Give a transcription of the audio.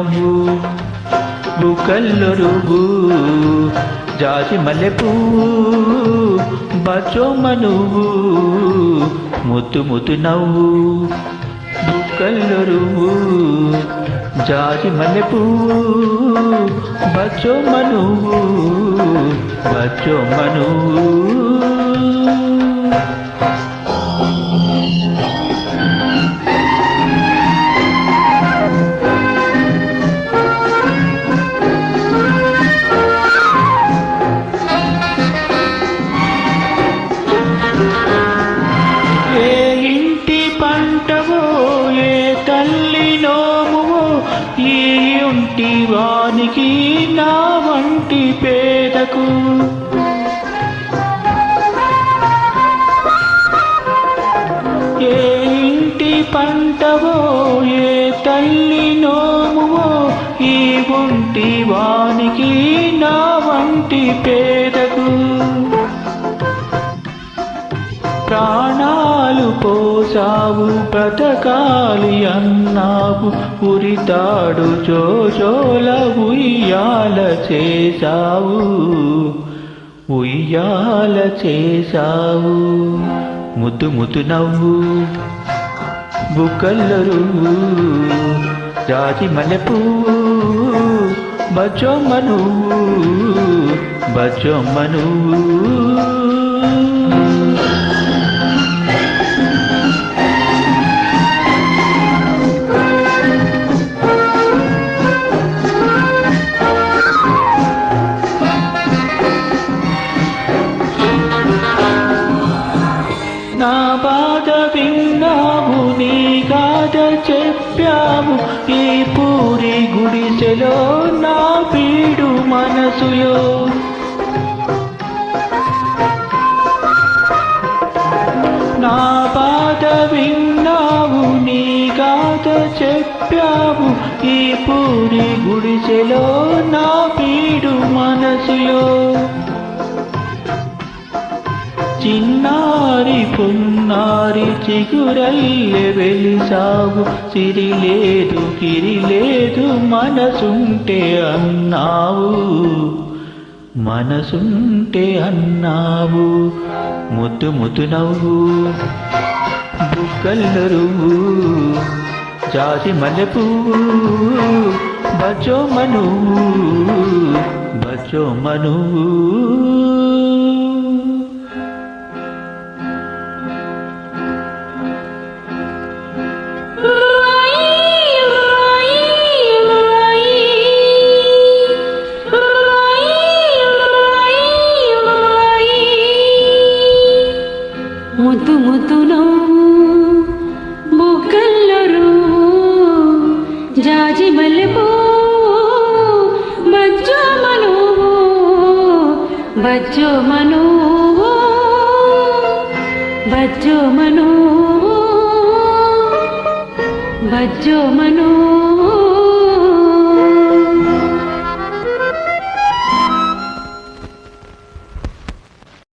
నవ్వు బుకల్లొరుగు జాజి మల్లెపూ బచోమ నువ్వు ముద్దు ముద్దు నవ్వు. బుకల్లొరుగు జాజి మల్లెపూ బచోమ నువ్వు బచోమ నువ్వు ఇంటి వానికి నా వంటి పేదకు. ఏ ఇంటి పంటవో ఏ తల్లి నోమువో ఈ ఒంటి వానికి నా వంటి పేదకు. ప్రాణా పాలు పోసావు బ్రతకాలి అన్నావు ఉరితాడు జోజోల ఉయ్యాల చేశావు. ఉయ్యాల చేశావు. ముద్దు ముద్దు నవ్వు బుక్కల్లరు జాజి నువ్వు బచ్చొమ్మ నువ్వు. నా బాధ విన్నావు నీ గాథ చెప్పావు ఈ పూరి గుడిసెలో నా పీడు మనసులో. నా బాధ విన్నావు నీ గాథ చెప్పావు ఈ పూరి గుడిసెలో నా పీడు మనసులో. చిన్నారి పొన్నారి చిగురల్లె వెలిసావు. సిరి లేదు గిరి లేదు మనసుంటే అన్నావు. మనసుంటే అన్నావు. ముద్దు ముద్దు నవ్వు బుగ్గల్లరువు జాతి మల్లెపూ బచ్చో మను బచ్చో మను ముద్దు ముతు నవ్వు బుగ్గల్లరు జాజి మల్లెపూ బజ్జో మనువు బజ్జో మనువు బజ్జో మనువు బజ్జో మనో